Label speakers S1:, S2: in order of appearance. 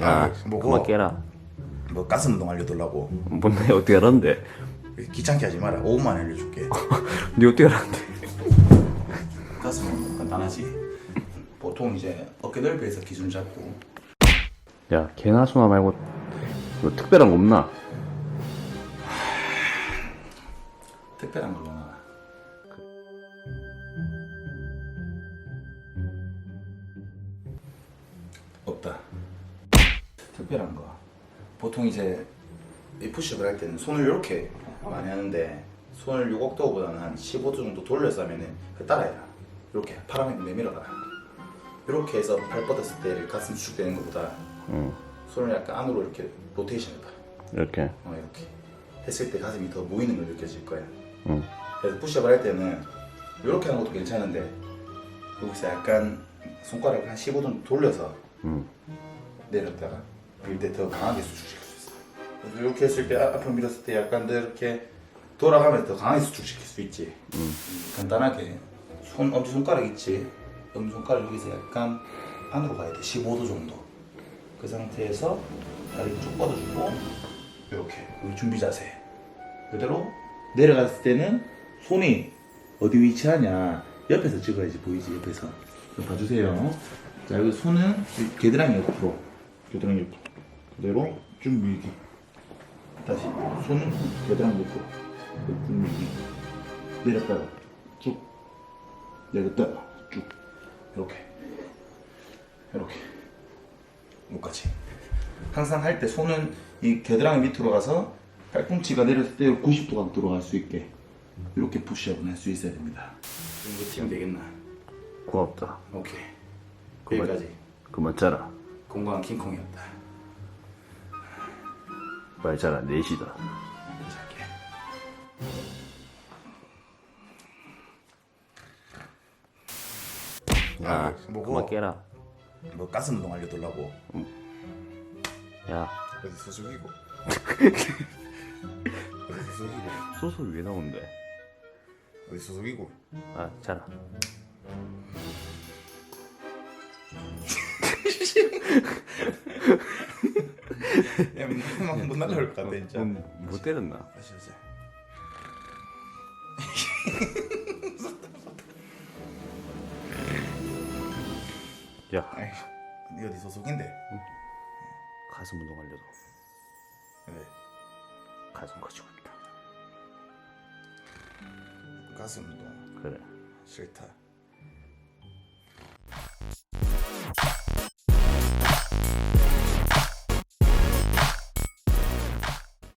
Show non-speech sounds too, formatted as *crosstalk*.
S1: 야,
S2: 아, 뭐고?
S1: 그만 깨라.
S2: 뭐 가슴 운동 알려달라고
S1: 뭔데 어떻게 알았는데?
S2: 귀찮게 하지 마라 5분만 알려줄게 *laughs*
S1: 니 어떻게 알았는데?
S2: 가슴 운동 간단하지 보통 이제 어깨 넓이에서 기준 잡고
S1: 야, 개나 소나 말고 뭐 특별한 거 없나?
S2: 특별한 걸로 나 특별한 거. 보통 이제 이 푸시업을 할 때는 손을 이렇게 많이 하는데 손을 6억도보다는 한 15도 정도 돌려서 하면은 그 따라해라. 이렇게 팔을 내밀어라. 이렇게 해서 팔 뻗었을 때 가슴 수축되는 것보다
S1: 응,
S2: 손을 약간 안으로 이렇게 로테이션 해봐
S1: 이렇게.
S2: 어, 이렇게. 했을 때 가슴이 더 모이는 걸 느껴질 거야.
S1: 응,
S2: 그래서 푸시업을 할 때는 이렇게 하는 것도 괜찮은데 여기서 약간 손가락을 한 15도 돌려서
S1: 응.
S2: 내렸다가 밀때더 강하게 수축시킬 수 있어 그래서 이렇게 했을 때 아- 앞으로 밀었을 때 약간 더 이렇게 돌아가면서 더 강하게 수축시킬 수 있지. 간단하게 손 엄지 손가락 있지? 엄지 손가락 여기서 약간 안으로 가야 돼. 15도 정도. 그 상태에서 다리 쭉 뻗어주고 이렇게 우리 준비 자세. 그대로 내려갔을 때는 손이 어디 위치하냐? 옆에서 찍어야지 보이지 옆에서. 좀 봐주세요. 자 여기 손은 이 겨드랑이 옆으로. 겨드랑이 옆으로 그대로 쭉 밀기. 다시 손은 겨드랑이 옆으로 쭉 밀기. 내렸다가 쭉 내렸다가 쭉. 이렇게. 이렇게. 여기까지. 항상 할 때 손은 이 겨드랑이 밑으로 가서 팔꿈치가 내렸을 때 90도 각도로 갈 수 있게 이렇게 푸시업을 할 수 있어야 됩니다. 이거 치면 되겠나?
S1: 고맙다.
S2: 오케이.
S1: 그만-
S2: 여기까지.
S1: 그만 짜라.
S2: 건강한 킹콩이었다
S1: 말 짜라. 넷이다.
S2: 잘게
S1: 야,
S2: 아, 뭐고?
S1: 그만 깨라.
S2: 뭐 가슴 운동 알려달라고
S1: 야,
S2: 어디 소속이고 어디 소속이고
S1: 소스 왜 나오는데?
S2: 어디 소속이고
S1: 아, 짜라. *laughs*
S2: 야 민망 못 날라올 것 같아 진짜
S1: 넌못 때렸나?
S2: 다시 하자
S1: 야,
S2: 아이 니 어디 소속인데
S1: 가슴 운동 알려줘.
S2: 그래
S1: 가슴 커지고 있다.
S2: 가슴 운동
S1: 그래.
S2: 싫다